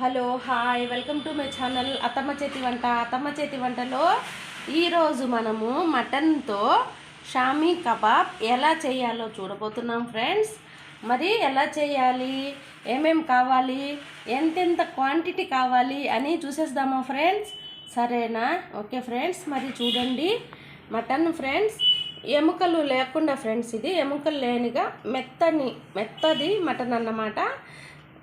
Hello hi welcome to my channel అత్తమ్మ చేతి వంట. అత్తమ్మ చేతి వంటలో ఈరోజు మనము మటన్తో షామీ కబాబ్ ఎలా చేయాలో చూడబోతున్నాం ఫ్రెండ్స్. మరి ఎలా చేయాలి? ఏమేం కావాలి? ఎంతెంత క్వాంటిటీ కావాలి అని చూసేద్దామా ఫ్రెండ్స్? సరేనా? ఓకే ఫ్రెండ్స్ మరి చూడండి. మటన్ ఫ్రెండ్స్ ఎముకలు లేకుండా ఫ్రెండ్స్ ఇది ఎముకలు లేనిగా మెత్తని మెత్తది మటన్ అన్నమాట.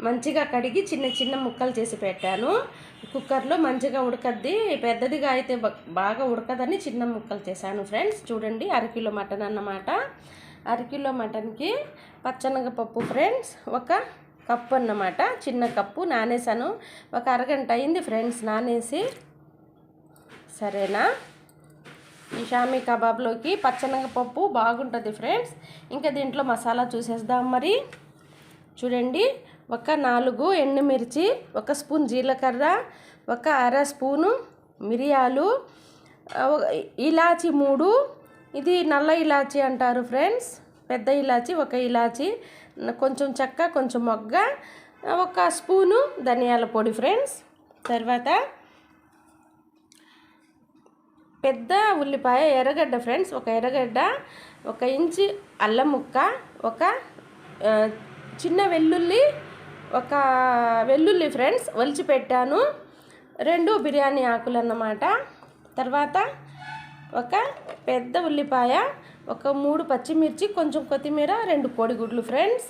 మంచిగా కడిగి చిన్న చిన్న ముక్కలు చేసి పెట్టాను. కుక్కర్లో మంచిగా ఉడకద్ది. పెద్దదిగా అయితే బాగా ఉడకదని చిన్న ముక్కలు చేశాను ఫ్రెండ్స్. చూడండి అరకిలో మటన్ అన్నమాట. అరకిలో మటన్కి పచ్చనగపప్పు ఫ్రెండ్స్ ఒక కప్పు అన్నమాట. చిన్న కప్పు నానేసాను ఒక అరగంట అయింది ఫ్రెండ్స్ నానేసి. సరేనా? ఈ షామీ కబాబ్లోకి పచ్చనగపప్పు బాగుంటుంది ఫ్రెండ్స్. ఇంకా దీంట్లో మసాలా చూసేద్దాం మరి. చూడండి ఒక నాలుగు ఎండుమిర్చి ఒక స్పూన్ జీలకర్ర ఒక అర స్పూను మిరియాలు ఇలాచి మూడు. ఇది నల్ల ఇలాచి అంటారు ఫ్రెండ్స్. పెద్ద ఇలాచి ఒక ఇలాచి కొంచెం చెక్క కొంచెం మొగ్గ ఒక స్పూను ధనియాల పొడి ఫ్రెండ్స్. తర్వాత పెద్ద ఉల్లిపాయ ఎర్రగడ్డ ఫ్రెండ్స్. ఒక ఎర్రగడ్డ ఒక ఇంచి అల్లం ముక్క ఒక చిన్న వెల్లుల్లి ఒక వెల్లుల్లి ఫ్రెండ్స్ ఒలిచి పెట్టాను. రెండు బిర్యానీ ఆకులు అన్నమాట. తర్వాత ఒక పెద్ద ఉల్లిపాయ ఒక మూడు పచ్చిమిర్చి కొంచెం కొత్తిమీర రెండు కోడిగుడ్లు ఫ్రెండ్స్.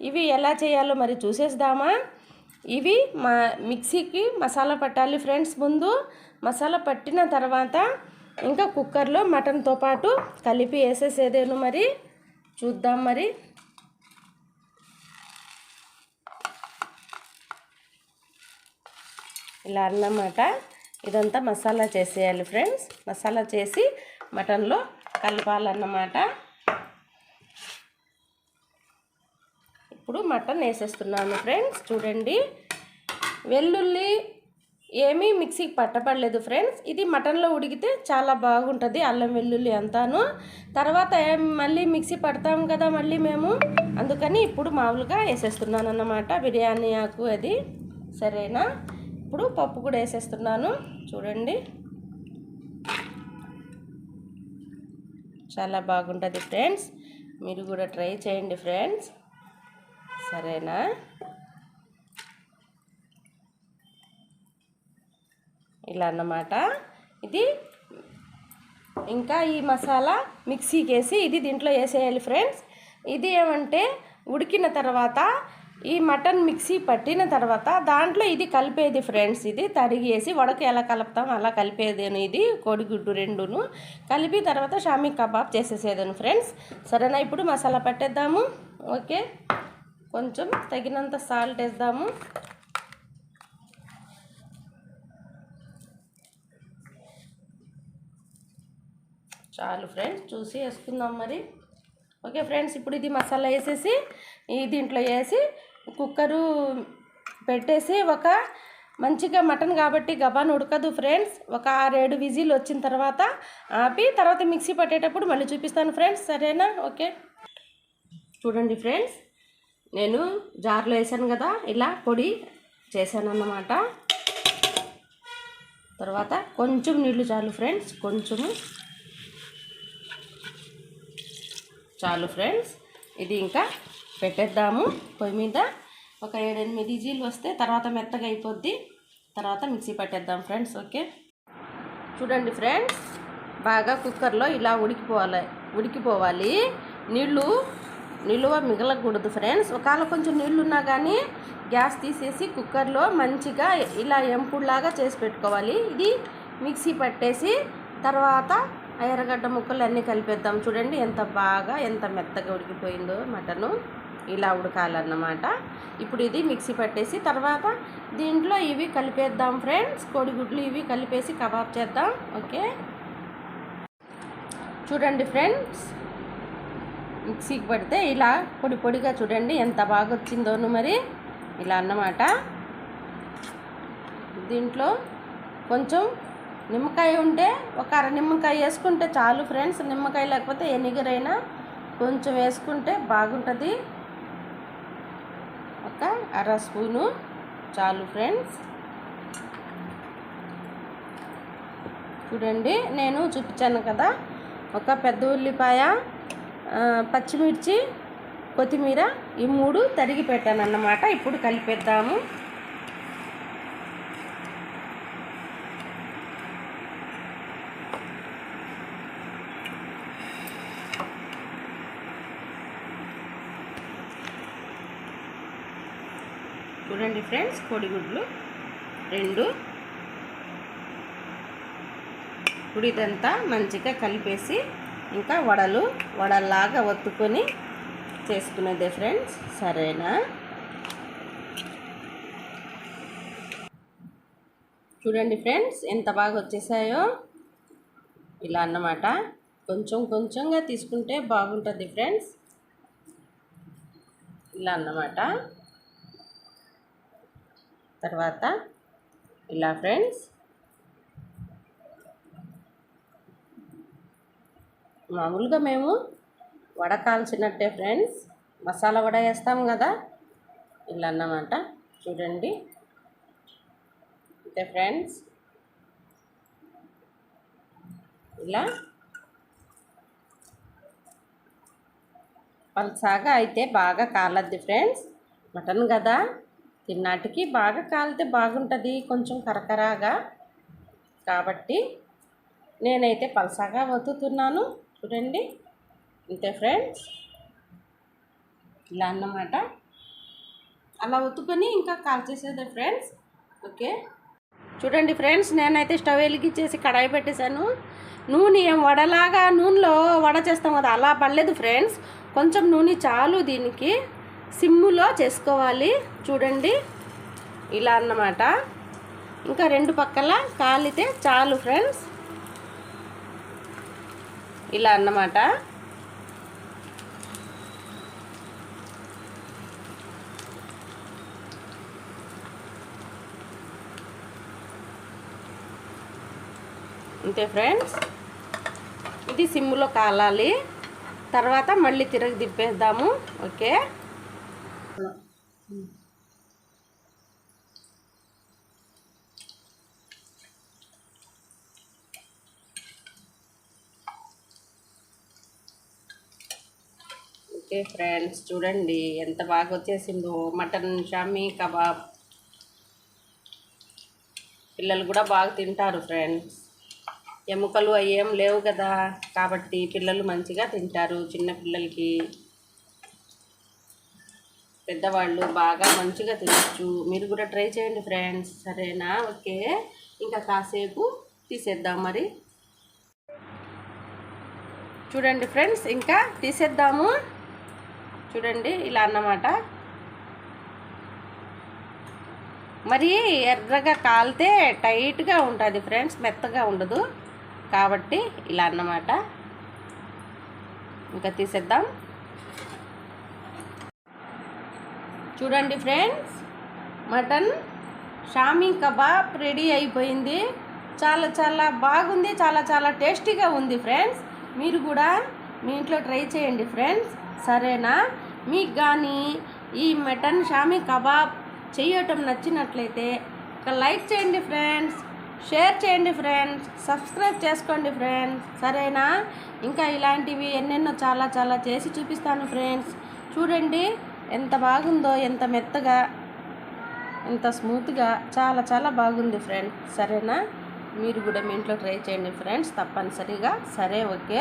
ఇవి ఎలా చేయాలో మరి చూసేద్దామా? ఇవి మా మిక్సీకి మసాలా పట్టాలి ఫ్రెండ్స్ ముందు. మసాలా పట్టిన తర్వాత ఇంకా కుక్కర్లో మటన్తో పాటు కలిపి వేసేసేదేను మరి. చూద్దాం మరి. ఇలా అన్నమాట. ఇదంతా మసాలా చేసేయాలి ఫ్రెండ్స్. మసాలా చేసి మటన్లో కలపాలన్నమాట. ఇప్పుడు మటన్ వేసేస్తున్నాను ఫ్రెండ్స్. చూడండి. వెల్లుల్లి ఏమీ మిక్సీకి పట్టపడలేదు ఫ్రెండ్స్. ఇది మటన్లో ఉడికితే చాలా బాగుంటుంది అల్లం వెల్లుల్లి అంతాను. తర్వాత మళ్ళీ మిక్సీ పడతాం కదా మళ్ళీ మేము. అందుకని ఇప్పుడు మామూలుగా వేసేస్తున్నాను అన్నమాట బిర్యానీ ఆకు అది. సరేనా? ఇప్పుడు పప్పు కూడా వేసేస్తున్నాను. చూడండి. చాలా బాగుంటుంది ఫ్రెండ్స్. మీరు కూడా ట్రై చేయండి ఫ్రెండ్స్. సరేనా? ఇలా అన్నమాట. ఇది ఇంకా ఈ మసాలా మిక్సీకి వేసి ఇది దీంట్లో వేసేయాలి ఫ్రెండ్స్. ఇది ఏమంటే ఉడికిన తర్వాత ఈ మటన్ మిక్సీ పట్టిన తర్వాత దాంట్లో ఇది కలిపేది ఫ్రెండ్స్ ఇది తరిగేసి వడకు ఎలా కలుపుతాం అలా కలిపేదేను ఇది కోడిగుడ్డు రెండును. కలిపి తర్వాత షామీ కబాబ్ చేసేసేదాను ఫ్రెండ్స్. సరేనా? ఇప్పుడు మసాలా పట్టేద్దాము. ఓకే? కొంచెం తగినంత సాల్ట్ వేద్దాము. చాలు ఫ్రెండ్స్ చూసి వేసుకుందాం మరి. ఓకే ఫ్రెండ్స్ ఇప్పుడు ఇది మసాలా వేసేసి ఈ దీంట్లో వేసి కుక్కరు పెట్టేసి ఒక మంచిగా మటన్ కాబట్టి గబాన్ ఉడకదు ఫ్రెండ్స్. ఒక ఆరేడు విజిల్ వచ్చిన తర్వాత ఆపి తర్వాత మిక్సీ పట్టేటప్పుడు మళ్ళీ చూపిస్తాను ఫ్రెండ్స్. సరేనా? ఓకే. చూడండి ఫ్రెండ్స్. నేను జార్లో వేసాను కదా ఇలా పొడి చేశాను అన్నమాట తర్వాత కొంచెం నీళ్ళు చాలు ఫ్రెండ్స్. కొంచెము చాలు ఫ్రెండ్స్. ఇది ఇంకా పెట్టేద్దాము. పొయ్యి మీద ఒక ఏడెనిమిది జీలు వస్తే తర్వాత మెత్తగా అయిపోద్ది. తర్వాత మిక్సీ పట్టేద్దాం ఫ్రెండ్స్ ఓకే? చూడండి ఫ్రెండ్స్ బాగా కుక్కర్లో ఇలా ఉడికిపోవాలి. ఉడికిపోవాలి. నీళ్ళు నిలువ మిగలకూడదు ఫ్రెండ్స్. ఒకవేళ కొంచెం నీళ్ళు ఉన్నా కానీ గ్యాస్ తీసేసి కుక్కర్లో మంచిగా ఇలా ఎంపుడులాగా చేసి పెట్టుకోవాలి. ఇది మిక్సీ పట్టేసి తర్వాత ఎర్రగడ్డ ముక్కలు అన్నీ కలిపేద్దాం. చూడండి ఎంత బాగా ఎంత మెత్తగా ఉడికిపోయిందో మటను. ఇలా ఉడకాలన్నమాట. ఇప్పుడు ఇది మిక్సీ పట్టేసి తర్వాత దీంట్లో ఇవి కలిపేద్దాం ఫ్రెండ్స్. కోడిగుడ్లు ఇవి కలిపేసి కబాబ్ చేద్దాం. ఓకే? చూడండి ఫ్రెండ్స్. మిక్సీకి పడితే ఇలా పొడి పొడిగా చూడండి ఎంత బాగా వచ్చిందోను మరి. ఇలా అన్నమాట. దీంట్లో కొంచెం నిమ్మకాయ ఉంటే ఒక అర నిమ్మకాయ వేసుకుంటే చాలు ఫ్రెండ్స్. నిమ్మకాయ లేకపోతే ఎనిగరైనా కొంచెం వేసుకుంటే బాగుంటుంది. ఒక అర స్పూను చాలు ఫ్రెండ్స్. చూడండి నేను చూపించాను కదా ఒక పెద్ద ఉల్లిపాయ పచ్చిమిర్చి కొత్తిమీర ఈ మూడు తరిగి పెట్టాను అన్నమాట ఇప్పుడు కలిపేద్దాము. చూడండి ఫ్రెండ్స్ కోడిగుడ్లు. రెండు. ఇప్పుడు మంచిగా కలిపేసి ఇంకా వడలు వడల్లాగా ఒత్తుకొని చేసుకునేదే ఫ్రెండ్స్. సరేనా? చూడండి ఫ్రెండ్స్ ఎంత బాగా వచ్చేసాయో. ఇలా అన్నమాట. కొంచెం కొంచెంగా తీసుకుంటే బాగుంటుంది ఫ్రెండ్స్. ఇలా అన్నమాట. తర్వాత ఇలా ఫ్రెండ్స్ మామూలుగా మేము వడ కాల్చినట్టే ఫ్రెండ్స్ మసాలా వడ వేస్తాం కదా ఇలా అన్నమాట. చూడండి. అంతే ఫ్రెండ్స్. ఇలా పల్సాగా అయితే బాగా కాలద్ది ఫ్రెండ్స్. మటన్ కదా. తిన్నాటికి బాగా కాలితే బాగుంటుంది కొంచెం కరకరాగా. కాబట్టి నేనైతే పలసాగా వత్తుతున్నాను. చూడండి అంతే ఫ్రెండ్స్. ఇలా అన్నమాట. అలా ఒత్తుకొని ఇంకా కాల్ చేసేదే ఫ్రెండ్స్. ఓకే. చూడండి ఫ్రెండ్స్ నేనైతే స్టవ్ వెలిగించేసి కడాయి పెట్టేశాను. నూనె ఏం వడలాగా నూనెలో వడ చేస్తాం కదా అలా పడలేదు ఫ్రెండ్స్. కొంచెం నూనె చాలు దీనికి. సిమ్ములో చేసుకోవాలి. చూడండి. ఇలా అన్నమాట. ఇంకా రెండు పక్కల కాలితే చాలు ఫ్రెండ్స్. ఇలా అన్నమాట. అంతే ఫ్రెండ్స్. ఇది సిమ్లో కాలాలి. తర్వాత మళ్ళీ తిరగ తిప్పేద్దాము ఓకే. ఓకే ఫ్రెండ్స్ చూడండి ఎంత బాగా వచ్చేసిందో. Mutton shami kebab. పిల్లలు కూడా బాగా తింటారు ఫ్రెండ్స్. ఎముకలు ఏం లేవు కదా. కాబట్టి పిల్లలు మంచిగా తింటారు చిన్న పిల్లలకి. పెద్దవాళ్ళు బాగా మంచిగా తినచ్చు. మీరు కూడా ట్రై చేయండి ఫ్రెండ్స్. సరేనా? ఓకే. ఇంకా కాసేపు తీసేద్దాం మరి. చూడండి ఫ్రెండ్స్ ఇంకా తీసేద్దాము. చూడండి ఇలా అన్నమాట. మరి ఎర్రగా కాలితే టైట్గా ఉంటుంది ఫ్రెండ్స్ మెత్తగా ఉండదు. కాబట్టి ఇలా అన్నమాట. ఇంకా తీసేద్దాం. చూడండి friends. Mutton shami kebab ready అయిపోయింది. చాలా చాలా బాగుంది చాలా చాలా టేస్టీగా ఉంది ఫ్రెండ్స్. మీరు కూడా మీ ఇంట్లో ట్రై చేయండి ఫ్రెండ్స్. సరేనా? మీకు కానీ ఈ మటన్ షామీ కబాబ్ చేయటం నచ్చినట్లయితే ఒక లైక్ చేయండి ఫ్రెండ్స్. షేర్ చేయండి ఫ్రెండ్స్. సబ్స్క్రైబ్ చేసుకోండి ఫ్రెండ్స్. సరేనా? ఇంకా ఇలాంటివి ఎన్నెన్నో చాలా చాలా చేసి చూపిస్తాను ఫ్రెండ్స్. చూడండి. ఎంత బాగుందో ఎంత మెత్తగా ఎంత స్మూత్గా చాలా చాలా బాగుంది ఫ్రెండ్స్ సరేనా? మీరు కూడా మీ ఇంట్లో ట్రై చేయండి ఫ్రెండ్స్ తప్పనిసరిగా. సరే ఓకే.